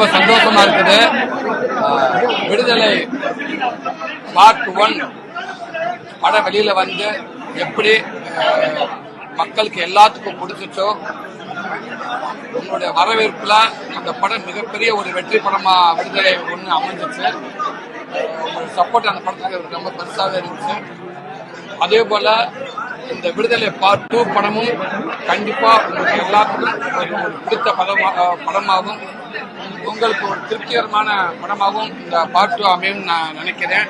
ரொம்ப சந்தோஷமா இருக்குது. விடுதலை பார்ட் ஒன் படம் வெளியில வந்து எப்படி மக்களுக்கு எல்லாத்துக்கும் பிடிச்சிச்சோ உங்களுடைய வரவேற்புல அந்த படம் மிகப்பெரிய ஒரு வெற்றி படமா விடுதலை ஒன்று அமைஞ்சிச்சு. உங்களுடைய சப்போர்ட் அந்த படத்துக்கு ரொம்ப பெருசாக இருந்துச்சு. அதே போல இந்த விடுதலை பார்ட் டூ படமும் கண்டிப்பா உங்களுக்கு எல்லாத்துக்கும் ஒரு பிடித்த படமா படமாகும் உங்களுக்கு ஒரு திருப்திகரமான படமாகவும் இந்த பார்ட் டூ அமையும் நான் நினைக்கிறேன்.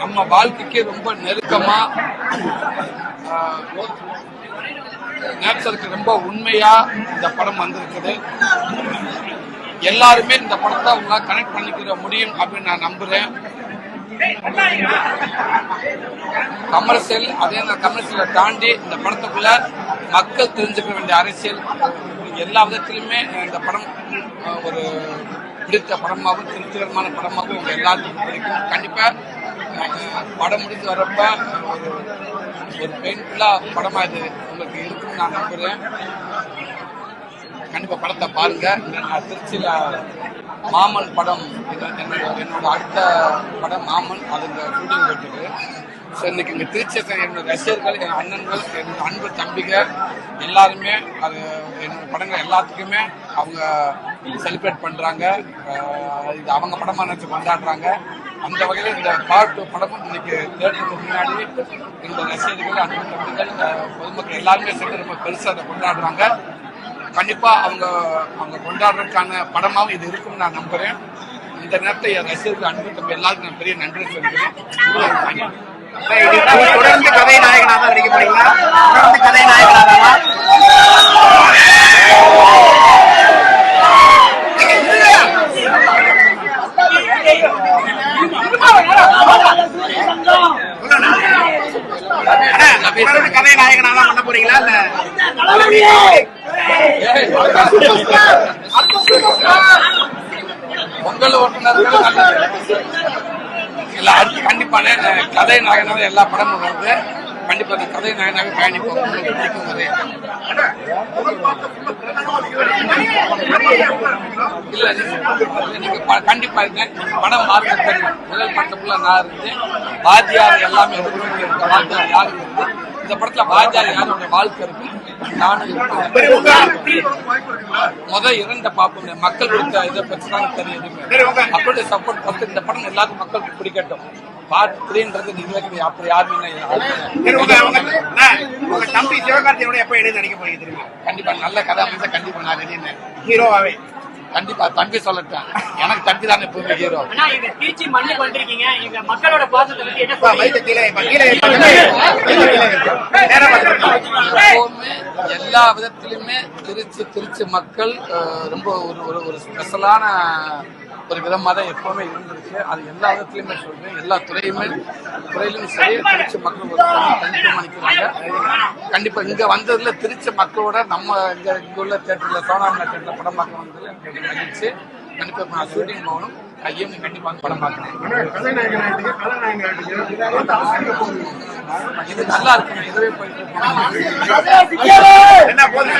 நம்ம வாழ்க்கைக்கு ரொம்ப நெருக்கமா நேச்சருக்கு ரொம்ப உண்மையா இந்த படம் வந்திருக்குது. எல்லாருமே இந்த படத்தை உங்களால் கனெக்ட் பண்ணிக்கிற முடியும் அப்படின்னு நான் நம்புறேன். கமர்சியல் அதே கமர்ஷியலை தாண்டி இந்த படத்துக்குள்ள மக்கள் தெரிஞ்சுக்க வேண்டிய அரசியல் எல்லா விதத்திலுமே இந்த படம் ஒரு பிடித்த படமாகவும் திருப்திகரமான படமாகவும் உங்க எல்லாத்துக்கும் பிடிக்கும் கண்டிப்பா படம் முடிஞ்சு வரப்ப ஒரு ஒரு பெயின்ஃபுல்லா படமா இது உங்களுக்கு இருக்கும்னு நான் நம்புறேன். கண்டிப்பா படத்தை பாருங்க. நான் திருச்சியில மாமன் படம் இது என்னோட என்னோட அடுத்த படம் மாமன் அது இந்த ஷூட்டிங் போயிட்டு ஸோ இன்னைக்கு இங்கே திருச்சி என்னோட ரசிகர்கள் என் அண்ணன்கள் என்னோட அன்பு தம்பிங்க எல்லாருமே அது என்னோட படங்கள் எல்லாத்துக்குமே அவங்க செலிப்ரேட் பண்றாங்க. இது அவங்க படமா நினைச்சு கொண்டாடுறாங்க. அந்த வகையில் இந்த பார்ட் டூ படமும் இன்னைக்கு தேட்டருக்கு முன்னாடி என்னோட ரசிகர்கள் அன்பு தம்பிகள் பொதுமக்கள் எல்லாருமே சேர்ந்து ரொம்ப பெருசாக அதை கொண்டாடுறாங்க. கண்டிப்பா அவங்க அவங்க கொண்டாடுறதுக்கான படமாவும் இது இருக்கும்னு நான் நம்புறேன். இந்த நேரத்தை என் ரசிகர்கள் அன்பு தம்பி எல்லாருக்கும் நான் பெரிய நன்றி சொல்கிறேன். தொடர்ந்து கதை நாயகனாக நடிக்க போறீங்களா தொடர்ந்து கதை நாயகனாகவா தொடர்ந்து கதை நாயகனாக தான் பண்ண போறீங்களா இல்ல பொங்கல் ஓட்டுநர்கள் நல்லது. இல்ல அடுத்து கண்டிப்பான கதை நாயனாக எல்லா படமும் வருது. கண்டிப்பா அந்த கதை நாயனாக பயணிப்போம். உங்களுக்கு பிடிக்கும் கதை இல்ல. நீங்க- கண்டிப்பா இருங்க. படம் பார்க்க தெரியும் முதல் படத்துக்குள்ள நான் இருந்தேன். வாத்தியார் எல்லாமே வாத்தியார் யாரும் இருக்கு இந்த படத்துல வாத்தியார் யாரோட வாழ்க்கை இருக்கு? நானும் முத இரண்ட பார்ப்போம் மக்கள் கொடுத்த இதை பற்றி தான் தெரியுது மக்களுடைய சப்போர்ட் ஃபர்ஸ்ட் இந்த படம் எல்லாருக்கும் மக்களுக்கு பிடிக்கட்டும். பார்ட் த்ரீன்றது இது வரைக்கும் அப்படி யாருமே தம்பி சிவகார்த்தியோட எப்ப போறீங்க திரும்பி கண்டிப்பா நல்ல கதை அமைச்சா கண்டிப்பா நான் ஹீரோவாவே. கண்டிப்பா தம்பி சொல்லட்டேன் எனக்கு தம்பி தான் எப்பவுமே ஹீரோ. திருச்சி மண்ணு பண்றீங்க மக்களோட பாசத்தை எல்லா விதத்திலுமே திருச்சி திருச்சி மக்கள் ரொம்ப ஒரு ஒரு ஒரு ஸ்பெஷலான ஒரு விதமாக தான் எப்பவுமே இருந்திருக்கு. அது எல்லா விதத்திலுமே சொல்றேன். எல்லா துறையுமே துறையிலும் சரி திருச்சி மக்கள் ஒரு தனித்துவம் கண்டிப்பாக கண்டிப்பா இங்க வந்ததுல திருச்சி மக்களோட நம்ம இங்க இங்க உள்ள தேட்டர்ல சோனாமலா தேட்டர்ல படம் பார்க்க வந்ததுல எனக்கு மகிழ்ச்சி. கண்டிப்பா நான் ஷூட்டிங் போகணும். ஐயம் கண்டிப்பா வந்து படம் பார்க்கணும் இது நல்லா இருக்கு இதுவே போயிட்டு. என்ன போதும்